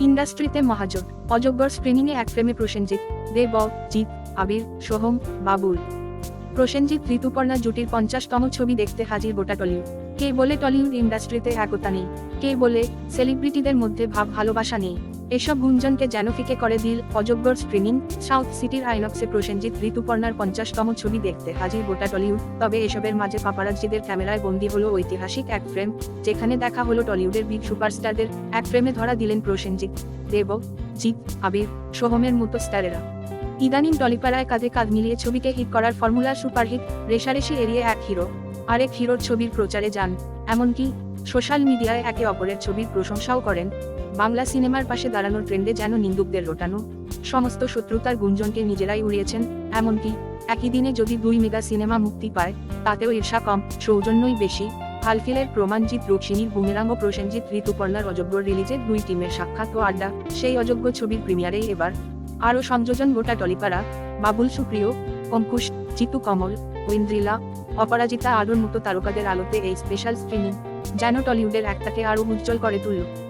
ইন্ডাস্ট্রিতে মহাজোট অযোগ্যর স্ক্রিনিংয়ে এক ফ্রেমে প্রসেনজিৎ দেব জিৎ আবির সোহম বাবুল। প্রসেনজিৎ ঋতুপর্ণা জুটির পঞ্চাশতম ছবি দেখতে হাজির গোটা টলিউড। কে বলে টলিউড ইন্ডাস্ট্রিতে একতা নেই? কে বলে সেলিব্রিটিদের মধ্যে ভাব ভালোবাসা নেই? এসব গুঞ্জনকে যেন ফিকে করে দিল অজগর স্ক্রিনিং, সাউথ সিটির আইনক্সে প্রসেনজিৎ ঋতুপর্ণার পঞ্চাশতম ছবি দেখতে হাজির গোটা টলিউড। তবে এসবের মাঝে পাপারাজ্জিদের ক্যামেরায় বন্দি হলো ঐতিহাসিক এক ফ্রেম, যেখানে দেখা হলো টলিউডের বিগ সুপারস্টারদের এক ফ্রেমে ধরা দিলেন প্রসেনজিৎ দেব জিৎ আবির, সোহমের মতো স্টারেরা। ইদানিং টলিপাড়ায় কাঁধে কাঁধ মিলিয়ে ছবিকে হিট করার ফর্মুলা সুপারহিট রেশারেশি এড়িয়ে এক হিরো আরেক হিরোর ছবির প্রচারে যান। এমনকি সোশ্যাল মিডিয়ায় একে অপরের ছবির প্রশংসাও করেন। বাংলা সিনেমার পাশে দাঁড়ানোর ট্রেন্ডে যেন নিন্দুকদের রোটানো। সমস্ত শত্রুতার গুঞ্জনকে নিজেরাই উড়িয়েছেন। এমনকি একই দিনে যদি দুই মেগা সিনেমা মুক্তি পায়, তাতেও ঈর্ষা কম, সৌজন্যই বেশি। হালফিলের প্রমাণজিৎ রুক্সিনীর বুমেরাং ও প্রসেনজিৎ ঋতুপর্ণার অযোগ্য রিলিজের দুই টিমের সাক্ষাৎ ও আড্ডা। সেই অযোগ্য ছবির প্রিমিয়ারেই এবার আরও সংযোজন গোটা টলিপাড়া, বাবুল সুপ্রিয় অঙ্কুশ জিতু কমল, ঐন্দ্রিলা, অপরাজিতা আলোর মতো তারকাদের আলোতে এই স্পেশাল স্ক্রিনিং যেন টলিউডের একটাকে আরও উজ্জ্বল করে তুলল।